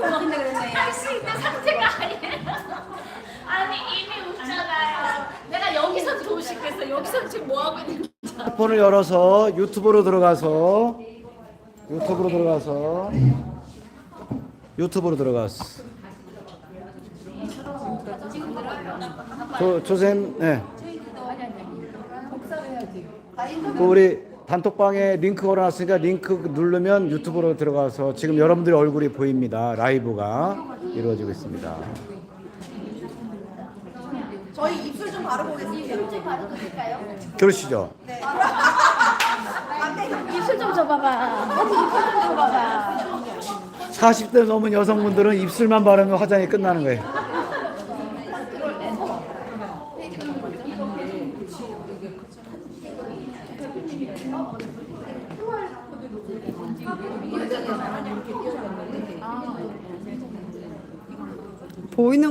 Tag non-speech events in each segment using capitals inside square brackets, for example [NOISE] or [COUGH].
가지고 웃긴다 그랬네. 할수 있는 상태가 아니에요. 아니 이미 웃잖아요. 내가 여기서 도식했어. 여기서 지금 뭐 하고 있는 폰을 열어서 유튜브로 들어가서 유튜브로 들어가서 유튜브로 들어갔어. 조 조쌤, 네. 그 우리 단톡방에 링크 걸어놨으니까 링크 누르면 유튜브로 들어가서 지금 여러분들의 얼굴이 보입니다. 라이브가 이루어지고 있습니다. 저희 입술 좀 바르고 오겠습니다. 입술 바르도 될까요? 그러시죠? 입술 좀 줘봐봐. 입술 좀 줘봐봐. 40대 넘은 여성분들은 입술만 바르면 화장이 끝나는 거예요.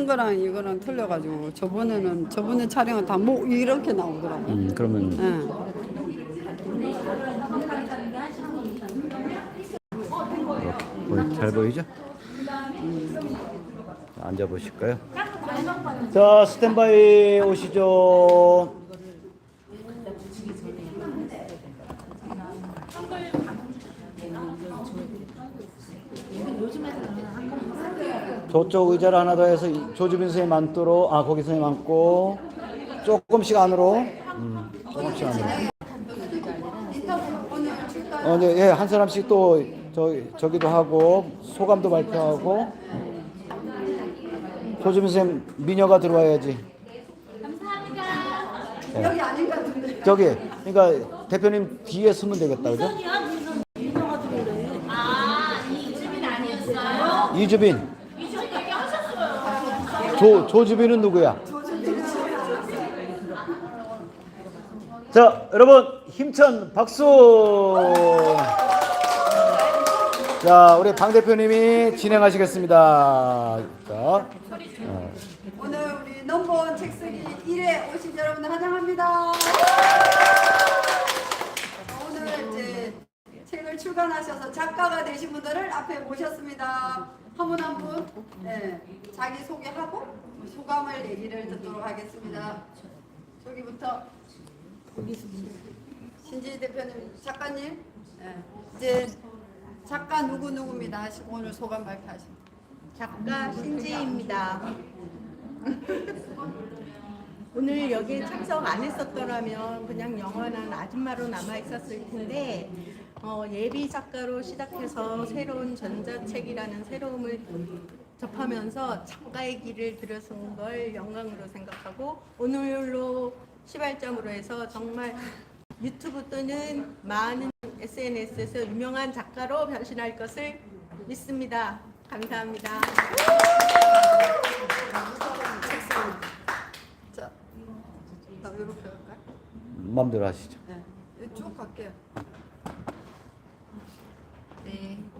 보이는 거랑 이거랑 틀려가지고 저번에는 저번에 촬영은 다 뭐 이렇게 나오더라고. 음, 그러면 예. 보이- 잘 보이죠? 자, 앉아 보실까요? 자, 스탠바이 오시죠. 저쪽 의자를 하나 더 해서 이- 조주빈 선생님 앉도록 아 거기 선생님 앉고 조금씩 안으로. 음, 조금씩 안으로. 어, 네, 예, 한 사람씩 또 저, 저기도 하고 소감도 발표하고. 조주빈 선생님 미녀가 들어와야지. 여기 아닌 것 같은데. 저기 그러니까 대표님 뒤에 서면 되겠다 그죠? 아 이주민 아니었어요? 이주빈 이주민 얘기하셨어요. 조, 조주빈은 누구야? 자, 여러분 힘찬 박수. 자, 우리 방 대표님이 진행하시겠습니다. 자, 오늘 우리 넘버원 책쓰기 1회 오신 여러분들 환영합니다. 오늘 이제 책을 출간하셔서 작가가 되신 분들을 앞에 모셨습니다. 한 분 한분 네, 자기 소개하고 소감을 얘기를 듣도록 하겠습니다. 저기부터 신지 대표님 작가님 네, 이제 작가 누구 누구입니다 오늘 소감 발표하십니다. 작가 신지입니다. [LAUGHS] 오늘 여기에 참석 안 했었더라면 그냥 영원한 아줌마로 남아 있었을 텐데 어, 예비 작가로 시작해서 새로운 전자책이라는 새로움을 접하면서 작가의 길을 들어선 걸 영광으로 생각하고 오늘로 시발점으로 해서 정말 유튜브 또는 많은 SNS에서 유명한 작가로 변신할 것을 믿습니다. 감사합니다. 자, 나 이렇게 할까요? 마음대로 하시죠. 네, 이쭉 갈게요.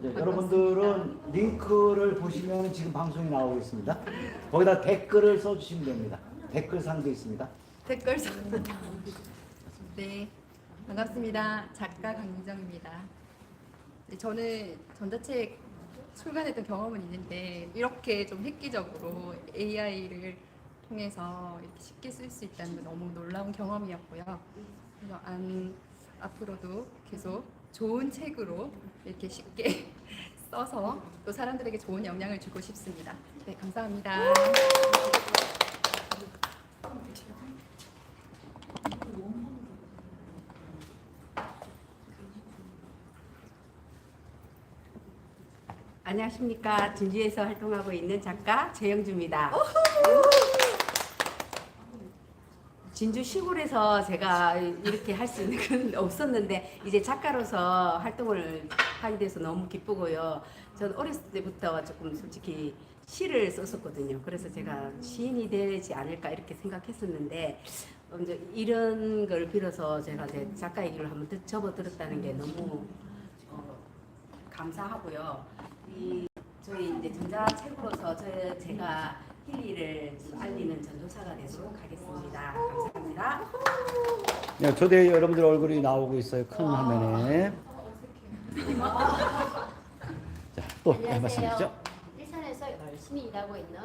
네. 네, 여러분들은 링크를 보시면 지금 방송이 나오고 있습니다. 거기다 댓글을 써주시면 됩니다. 댓글 상도 있습니다. 댓글 씁니다. 네, 반갑습니다. 작가 강민정입니다. 네, 저는 전자책 출간했던 경험은 있는데 이렇게 좀 획기적으로 AI를 통해서 이렇게 쉽게 쓸 수 있다는 건 너무 놀라운 경험이었고요. 그래서 안, 앞으로도 계속 좋은 책으로 이렇게 쉽게 써서 또 사람들에게 좋은 영향을 주고 싶습니다. 네, 감사합니다. 안녕하십니까. 진주에서 활동하고 있는 작가 최영주입니다. 진주 시골에서 제가 이렇게 할 수 있는 건 [LAUGHS] 없었는데 이제 작가로서 활동을 하게 돼서 너무 기쁘고요. 저는 어렸을 때부터 조금 솔직히 시를 썼었거든요. 그래서 제가 시인이 되지 않을까 이렇게 생각했었는데 어, 이런 걸 빌어서 제가 제 작가의 길을 한번 더 접어들었다는 게 너무 어, 감사하고요. 이 저희 이제 전자책으로서 저 제가 힐리를 좀 알리는 전도사가 되도록 하겠습니다. 감사합니다. 네, 초대 여러분들 얼굴이 나오고 있어요. 큰 화면에. 자, 또 네, 말씀이죠. 일사는 열심히 일하고 있는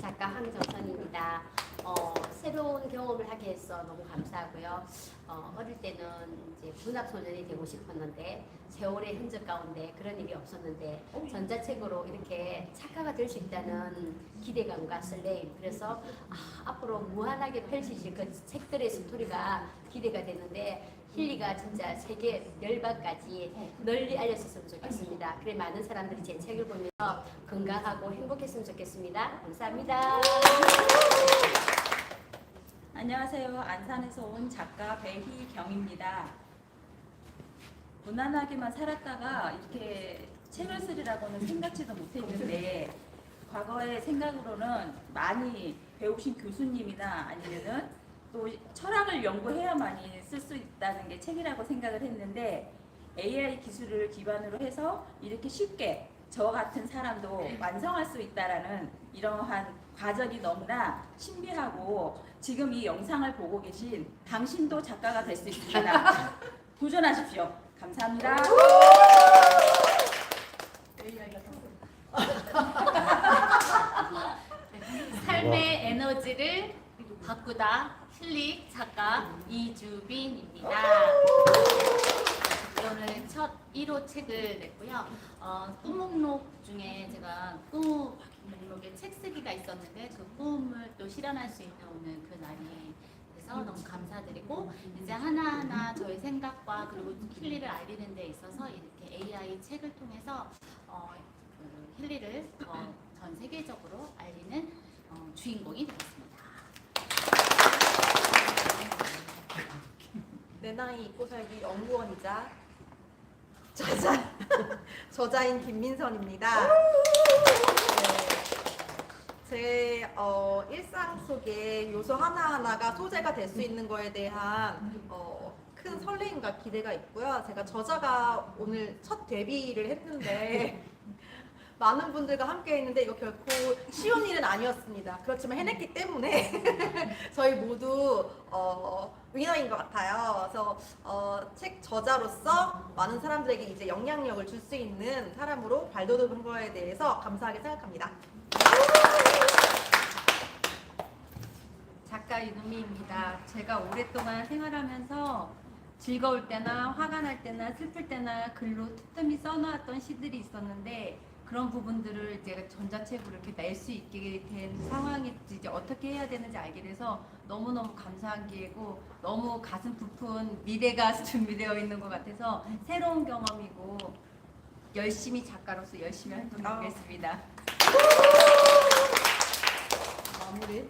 작가 황정선입니다. 어, 새로운 경험을 하게 해서 너무 감사하고요. 어, 어릴 때는 이제 문학 소년이 되고 싶었는데 세월의 흔적 가운데 그런 일이 없었는데 전자책으로 이렇게 작가가 될 수 있다는 기대감과 설레임 그래서 아, 앞으로 무한하게 펼치실 그 책들의 스토리가 기대가 되는데 힐리가 진짜 세계 열방까지 널리 알려졌으면 좋겠습니다. 그래 많은 사람들이 제 책을 보면서 건강하고 행복했으면 좋겠습니다. 감사합니다. 안녕하세요. 안산에서 온 작가 배희경입니다. 무난하게만 살았다가 이렇게 책을 쓰리라고는 생각지도 못했는데 과거의 생각으로는 많이 배우신 교수님이나 아니면은 또 철학을 연구해야만이 쓸 수 있다는 게 책이라고 생각을 했는데 AI 기술을 기반으로 해서 이렇게 쉽게 저 같은 사람도 완성할 수 있다라는 이러한 과정이 너무나 신비하고 지금 이 영상을 보고 계신 당신도 작가가 될 수 있습니다. [LAUGHS] 도전하십시오. 감사합니다. [LAUGHS] 삶의 에너지를 바꾸다 힐리 작가 이주빈입니다. 오늘 첫 1호 책을 냈고요. 어, 꿈 목록 중에 제가 꿈 목록에 책 쓰기가 있었는데 그 꿈을 또 실현할 수 있는 오늘 그 날이 그래서 너무 감사드리고 이제 하나하나 저의 생각과 그리고 힐리를 알리는 데 있어서 이렇게 AI 책을 통해서 어, 그 힐리를 어, 전 세계적으로 알리는 어, 주인공이 되겠습니다. 내 나이 잊고 살기 연구원이자 저자 [LAUGHS] 저자인 김민선입니다. 네. 제 어, 일상 속에 요소 하나 하나가 소재가 될 수 있는 거에 대한 어, 큰 설레임과 기대가 있고요. 제가 저자가 오늘 첫 데뷔를 했는데 많은 분들과 함께 했는데 이거 결코 쉬운 일은 아니었습니다. 그렇지만 해냈기 때문에 [LAUGHS] 저희 모두 어, 위너인 것 같아요. 그래서 어, 책 저자로서 많은 사람들에게 이제 영향력을 줄 수 있는 사람으로 발돋움한 거에 대해서 감사하게 생각합니다. 작가 이누미입니다. 제가 오랫동안 생활하면서 즐거울 때나 화가 날 때나 슬플 때나 글로 틈틈이 써놓았던 시들이 있었는데 그런 부분들을 이제 전자책으로 이렇게 낼 수 있게 된 상황이 이제 어떻게 해야 되는지 알게 돼서 너무너무 감사한 기회고 너무 가슴 부푼 미래가 [LAUGHS] 준비되어 있는 것 같아서 새로운 경험이고 열심히 작가로서 열심히 활동하겠습니다. 마무리.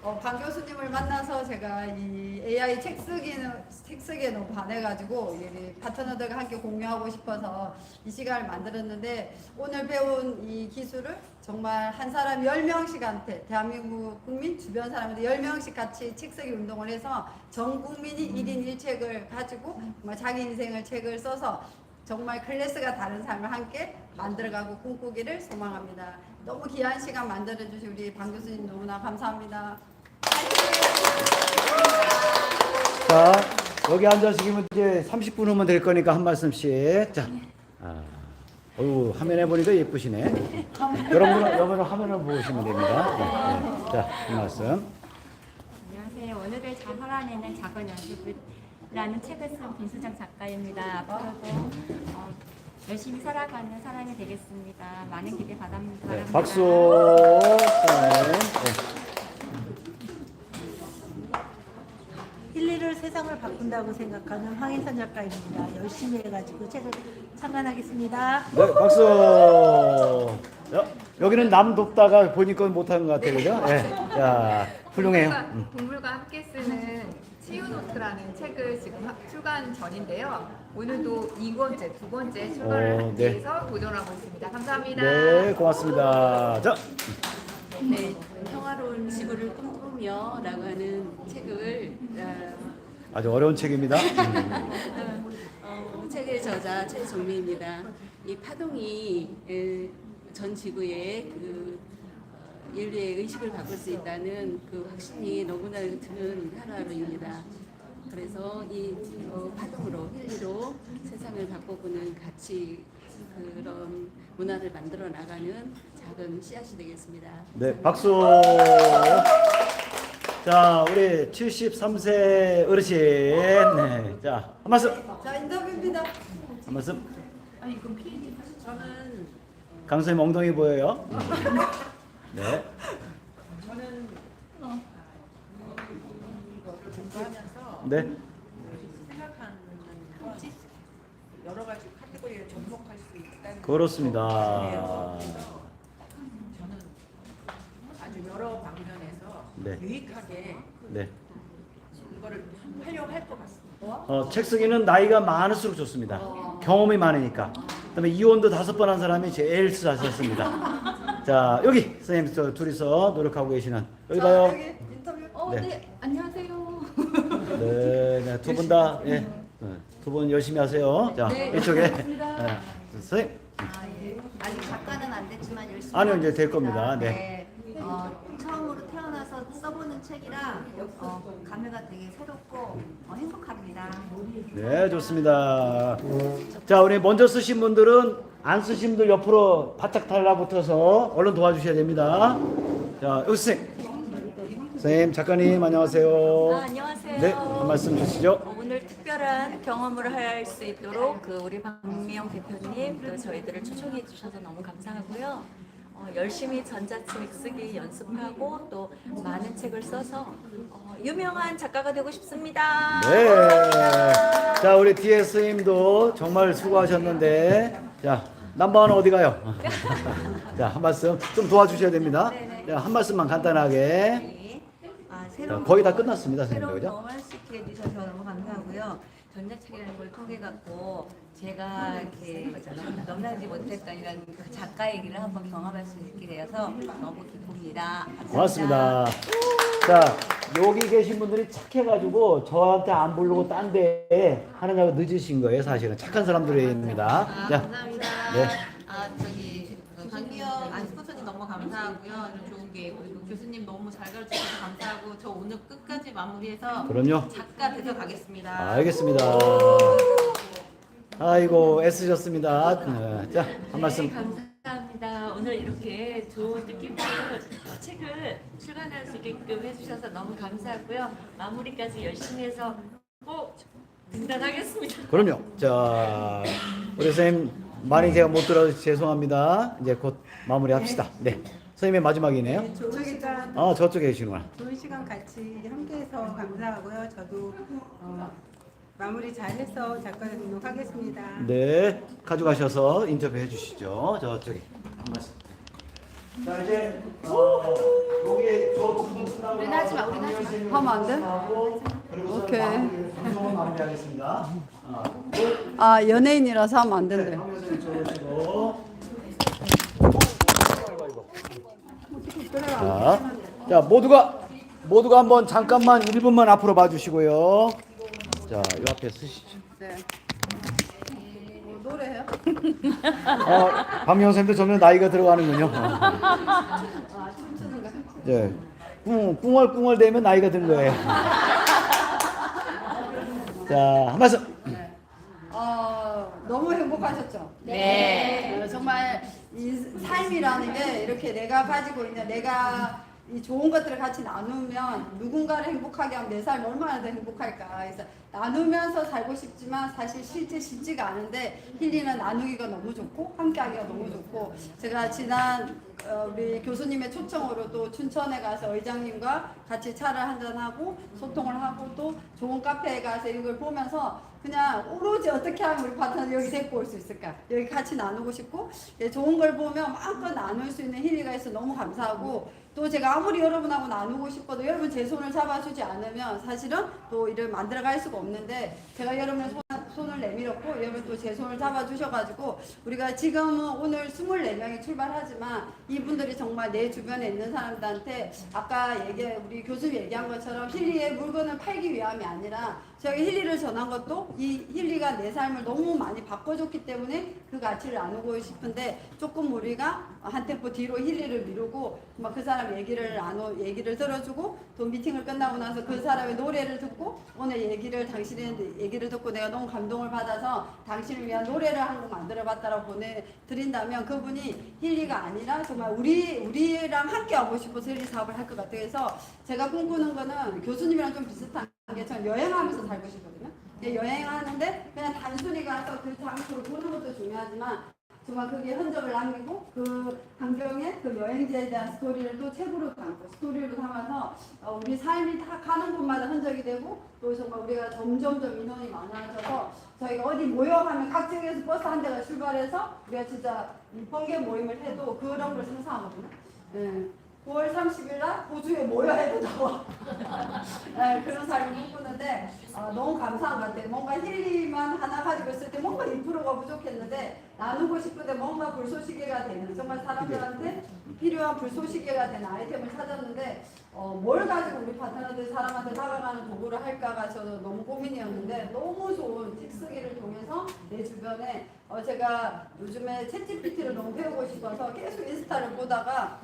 어, 어, 방 교수님을 만나서 제가 이 AI 책 쓰기는 책 쓰기에 너무 반해가지고 우리 파트너들과 함께 공유하고 싶어서 이 시간을 만들었는데 오늘 배운 이 기술을 정말 한 사람 10명씩한테 대한민국 국민 주변 사람들 10명씩 같이 책 쓰기 운동을 해서 전 국민이 1인 1책을 가지고 정말 자기 인생을 책을 써서 정말 클래스가 다른 삶을 함께 만들어가고 꿈꾸기를 소망합니다. 너무 귀한 시간 만들어주신 우리 방 교수님 너무나 감사합니다. 자, 여기 앉아시면 이제 30분 후면 될 거니까 한 말씀씩. 자, 아, 어유 화면에 보니까 예쁘시네. 여러분, 여러분 화면을 보시면 됩니다. 네, 네. 자, 한 말씀. 안녕하세요. 오늘을 잘 살아내는 작은 연습이라는 책을 쓴 김수정 작가입니다. 앞으로도 어, 열심히 살아가는 사람이 되겠습니다. 많은 기대 바랍니다. 네, 박수. 네, 네. 힐리를 세상을 바꾼다고 생각하는 황인선 작가입니다. 열심히 해가지고 책을 창간하겠습니다. 네, 박수. 야, 여기는 남 돕다가 보니까 못하는 것 같아요, 그죠? 네. 자, 훌륭해요. 동물과, 음. 동물과 함께 쓰는 치유노트라는 책을 지금 하- 출간 전인데요. 오늘도 2권째, 두 번째 출간을 어, 네. 위해서 도전하고 있습니다. 감사합니다. 네, 고맙습니다. 자, 네, 평화로운 지구를 꿈꾸며라고 하는 책을 어, 아주 어려운 책입니다. 음. [LAUGHS] 어, 책의 저자 최종미입니다. 이 파동이 에, 전 지구에 그 어, 인류의 의식을 바꿀 수 있다는 그 확신이 너무나 드는 하루하루입니다. 그래서 이 어, 파동으로 힐리로 세상을 바꿔보는 가치 그런 문화를 만들어 나가는 작은 씨앗이 되겠습니다. 네, 박수. 자, 우리 73세 어르신. 네. 자, 한 말씀. 자 인터뷰입니다. 한 말씀. 저는 강선님 엉덩이 보여요? [LAUGHS] 네. 저는 어, 이거를 공부하면서 네. 생각하는 건 여러 가지 카테고리에 접목할 수 있다는 그렇습니다. 저는 아주 여러 방면에서 네. 유익하게 네. 이거를 하려고 할것 같습니다. 어, 책 쓰기는 나이가 많을수록 좋습니다. 경험이 많으니까. 그다음에 이혼도 다섯 번 한 사람이 제일 수하셨습니다. [LAUGHS] 자, 여기 선생님 저 둘이서 노력하고 계시는 여기 봐요. 어, 네. 네. 안녕하세요. 네, 네 두 분 다 예. 두 분 열심히 하세요. 자, 네, 이쪽에. 고맙습니다. 네. 선생님. 아, 예. 아직 작가는 안 됐지만 열심히 아니요, 이제 될 하겠습니다. 겁니다. 네. 어, 처음으로 태어나서 써보는 책이라 어, 감회가 되게 새롭고 어, 행복합니다. 네, 좋습니다. 자, 우리 먼저 쓰신 분들은 안 쓰신 분들 옆으로 바짝 달라붙어서 얼른 도와주셔야 됩니다. 자, 여기 선생님. 선생님, 작가님, 안녕하세요. 아, 안녕하세요. 네, 한 말씀 주시죠. 어, 오늘 특별한 경험을 할 수 있도록 그 우리 박미영 대표님 또 저희들을 초청해 주셔서 너무 감사하고요. 어, 열심히 전자책 쓰기 연습하고 또 많은 책을 써서 어, 유명한 작가가 되고 싶습니다. 네. 자, 우리 뒤에 스님도 정말 수고하셨는데, 자, 남바는 어디 가요? [LAUGHS] 자, 한 말씀 좀 도와주셔야 됩니다. 자, 한 말씀만 간단하게. 네. 아, 자, 새로운 거의 다 경험, 끝났습니다, 선생님. 그죠? 경험을 할 수 있게 해주셔서 너무 감사하고요. 전자책이라는 걸 통해 갖고 제가 이렇게 넘나지 못했던 이런 그 작가 얘기를 한번 경험할 수 있게 되어서 너무 기쁩니다. 감사합니다. 고맙습니다. 자, 여기 계신 분들이 착해가지고 저한테 안 부르고 딴 데 하느냐고 늦으신 거예요, 사실은. 착한 사람들입니다. 자, 감사합니다. 네. 아 저기 그 강기영 안스포츠님 너무 감사하고요. 좋은 게 우리 그 교수님 너무 잘 가르쳐주셔서 감사하고 저 오늘 끝까지 마무리해서 그럼요. 작가 되서 가겠습니다. 알겠습니다. 아이고, 애쓰셨습니다. 네. 자, 한 말씀. 네, 감사합니다. 오늘 이렇게 좋은 뜻깊은 책을 출간할 수 있게끔 해주셔서 너무 감사하고요. 마무리까지 열심히 해서 꼭 등단하겠습니다. 그럼요. 자, 우리 선생님 많이 제가 못 들어서 죄송합니다. 이제 곧 마무리합시다. 네. 선생님의 마지막이네요. 저희가 아, 저쪽에 계시구나. 좋은 시간 같이 함께해서 감사하고요. 저도 어, 마무리 잘해서 작가 등록하겠습니다. 네, 가져가셔서 인터뷰 해주시죠. 저쪽에 한 말씀. 자 이제 어, 여기 저두분 끝나고 우리는 하지 마, 우리는 하지 마. 하면 안 돼? 그리고서 오케이. 방송을 마무리하겠습니다. 아, 아 연예인이라서 하면 안 된대. 황 교수님 들어오시고. 자, 자 모두가 모두가 한번 잠깐만 1분만 앞으로 봐주시고요. 자, 이 앞에 쓰시죠. 네. 뭐 노래해요? 어, 박명 선생님도 점점 나이가 들어가는군요. 아 춤추는 거. 네. 꿍, 꿍얼꿍얼 되면 나이가 든 거예요. [LAUGHS] 자, 한 말씀. 어, 너무 행복하셨죠? 네. 어, 정말 이 삶이라는 게 이렇게 내가 가지고 있는 내가 이 좋은 것들을 같이 나누면 누군가를 행복하게 하면 내삶 얼마나 더 행복할까. 그래서 나누면서 살고 싶지만 사실 실제 쉽지가 않은데 힐리는 나누기가 너무 좋고 함께하기가 너무 좋고 제가 지난 어, 우리 교수님의 초청으로 또 춘천에 가서 의장님과 같이 차를 한잔하고 소통을 하고 또 좋은 카페에 가서 이걸 보면서 그냥 오로지 어떻게 하면 우리 파트너 여기 데리고 올 수 있을까 여기 같이 나누고 싶고 예, 좋은 걸 보면 마음껏 나눌 수 있는 힐리가 있어 너무 감사하고 또 제가 아무리 여러분하고 나누고 싶어도 여러분 제 손을 잡아주지 않으면 사실은 또 일을 만들어갈 수가 없는데 제가 여러분의 손, 손을 내밀었고 여러분 또 제 손을 잡아주셔가지고 우리가 지금은 오늘 24명이 출발하지만 이분들이 정말 내 주변에 있는 사람들한테 아까 얘기 우리 교수님 얘기한 것처럼 힐리의 물건을 팔기 위함이 아니라 저희 힐리를 전한 것도 이 힐리가 내 삶을 너무 많이 바꿔줬기 때문에 그 가치를 나누고 싶은데 조금 우리가 한 템포 뒤로 힐리를 미루고 막 그 사람 얘기를 나누 얘기를 들어주고 또 미팅을 끝나고 나서 그 사람의 노래를 듣고 오늘 얘기를 당신의 얘기를 듣고 내가 너무 감동. 감동을 받아서 당신을 위한 노래를 한 곡 만들어봤다라고 보내드린다면 그분이 힐리가 아니라 정말 우리 우리랑 함께 하고 싶어서 힐리 사업을 할 것 같아요. 그래서 제가 꿈꾸는 거는 교수님이랑 좀 비슷한 게 저는 여행하면서 살고 싶거든요. 여행하는데 그냥 단순히 가서 그 장소를 보는 것도 중요하지만 정말 그게 흔적을 남기고 그 환경에 그 여행지에 대한 스토리를 또 책으로 담고 스토리로 담아서 어, 우리 삶이 다 가는 곳마다 흔적이 되고 또 정말 우리가 점점점 인원이 많아져서 저희가 어디 모여가면 각 지역에서 버스 한 대가 출발해서 우리가 진짜 번개 모임을 해도 그런 걸 상상하거든요. 네. 9월 30일 날 호주에 모여 해도 나와. 네, 그런 삶을 꿈꾸는데 아, 너무 감사한 것 같아요. 뭔가 힐리만 하나 가지고 있을 때 뭔가 인프로가 부족했는데 나누고 싶은데 뭔가 불쏘시개가 되는 정말 사람들한테 필요한 불쏘시개가 되는 아이템을 찾았는데 어, 뭘 가지고 우리 파트너들 사람한테 다가가는 도구를 할까가 저는 너무 고민이었는데 너무 좋은 틱쓰기를 통해서 내 주변에 어, 제가 요즘에 챗GPT를 너무 배우고 싶어서 계속 인스타를 보다가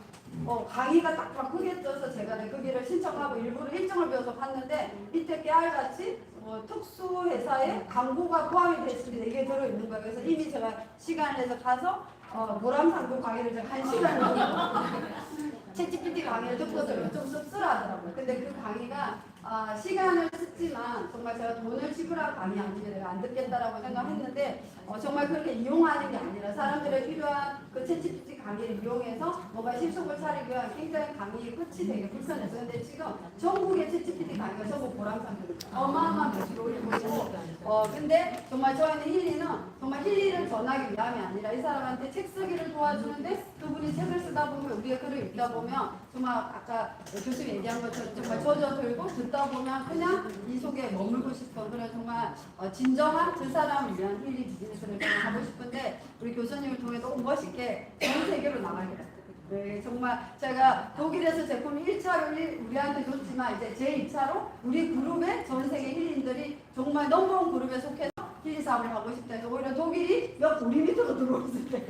어, 강의가 딱 바꾸게 떠서 제가 네, 거기를 신청하고 일부러 일정을 배워서 갔는데 밑에 깨알같이 어, 특수회사에 광고가 포함이 됐습니다. 이게 들어있는 거예요. 그래서 이미 제가 시간을 내서 가서 어, 보람상도 강의를 제가 한 시간을 [LAUGHS] [LAUGHS] 챗GPT 강의를 듣고서 좀 씁쓸하더라고요. 근데 그 강의가 아, 시간을 쓰지만 정말 제가 돈을 지불할 강의 아니면 내가 안 듣겠다라고 생각했는데 어, 정말 그렇게 이용하는 게 아니라 사람들의 필요한 그 챗GPT 강의를 이용해서 뭔가 실속을 차리기 위한 굉장히 강의 끝이 되게 불편했어요. 근데 지금 전국의 챗GPT 강의가 전부 보람상입니다. 어마어마한 매출을 올리고 있고 어, 근데 정말 저희는 힐리는 정말 힐리를 전하기 위함이 아니라 이 사람한테 책 쓰기를 도와주는데 그분이 책을 쓰다 보면 우리가 글을 읽다 보면 정말 아까 교수님 얘기한 것처럼 정말 젖어 들고 듣다 보면 그냥 이 속에 머물고 싶어 그런 정말 어, 진정한 그 사람을 위한 힐리 비즈니스를 하고 싶은데 우리 교수님을 통해 너무 멋있게 전 세계로 나갈 것 같아요. 네, 정말 제가 독일에서 제품 1차로 우리한테 줬지만 이제 제 2차로 우리 그룹의 전 세계 힐링들이 정말 넘버원 그룹에 속해서 힐리 사업을 하고 싶다 해서 오히려 독일이 역 우리 밑으로 들어왔을 때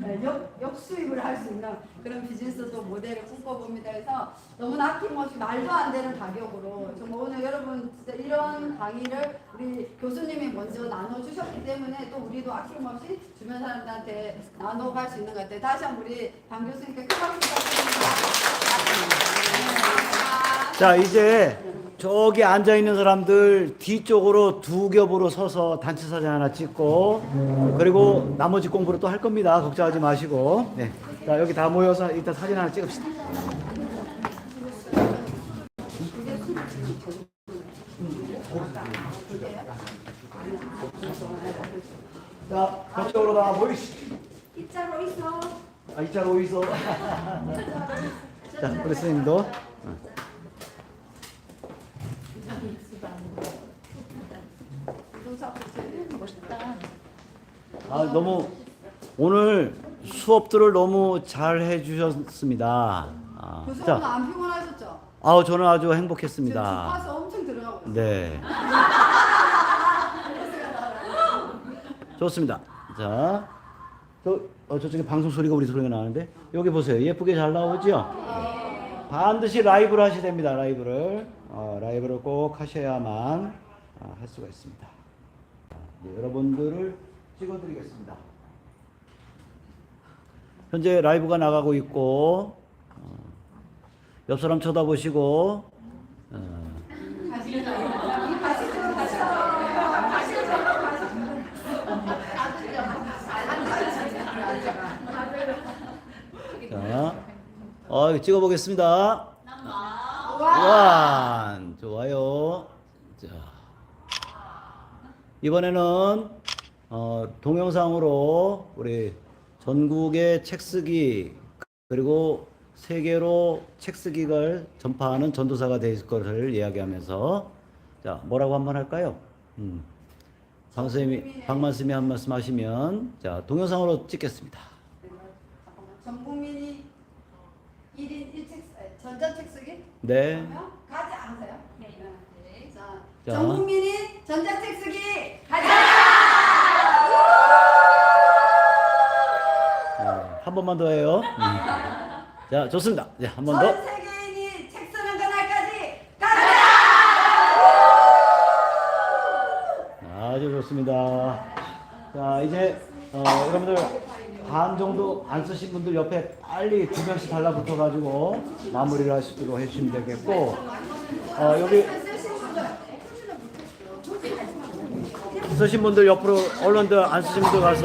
네, 역, 역수입을 할 수 있는 그런 비즈니스도 모델을 꿈꿔봅니다. 그래서 너무나 아낌없이 말도 안 되는 가격으로 정말 오늘 여러분 진짜 이런 강의를 우리 교수님이 먼저 나눠주셨기 때문에 또 우리도 아낌없이 주변 사람들한테 나눠갈 수 있는 것 같아요. 다시 한번 우리 방 교수님께 큰 박수 부탁드립니다. 자 이제 저기 앉아 있는 사람들 뒤쪽으로 두 겹으로 서서 단체 사진 하나 찍고 그리고 나머지 공부를 또 할 겁니다. 걱정하지 마시고. 네. 자 여기 다 모여서 일단 사진 하나 찍읍시다. 자 저쪽으로 다 모이시. 입자로 있어. 아 이자로 모이소. [LAUGHS] 자 우리 선생님도. 멋있다. 아 너무 오늘 수업들을 너무 잘 해주셨습니다. 아, 교수님 자, 안 피곤하셨죠? 아우 저는 아주 지금 행복했습니다. 주파수 엄청 들어가고 있어요. 네. [LAUGHS] 좋습니다. 자, 저 어, 저쪽에 방송 소리가 우리 소리가 나는데 여기 보세요. 예쁘게 잘 나오죠? 반드시 라이브를 하셔야 됩니다. 라이브를 어, 라이브를 꼭 하셔야만 아, 할 수가 있습니다. 자, 이제 여러분들을 찍어드리겠습니다. 현재 라이브가 나가고 있고 어, 옆 사람 쳐다보시고 어. 자, 어, 찍어보겠습니다. 원, 좋아요. 자, 이번에는 어, 동영상으로 우리 전국의 책쓰기 그리고 세계로 책쓰기를 전파하는 전도사가 될 것을 이야기하면서 자 뭐라고 한번 할까요? 음. 방 선생님이 박만 스님이 한 말씀 하시면 자 동영상으로 찍겠습니다. 전 국민이 1인 1책 전자책 쓰기? 네. 그러면? 네. 자. 전 국민이 전자책 쓰기 가자! 네, 한 번만 더 해요. 음. 음. 자, 좋습니다. 네, 한번 더. 아, 좋습니다. 자, 이제 어, 여러분들 반 정도 안 쓰신 분들 옆에 빨리 두 명씩 달라붙어 가지고 마무리를 할 수 있도록 해주시면 되겠고 어, 여기 쓰신 분들 옆으로 얼른들 안 쓰신 분들 가서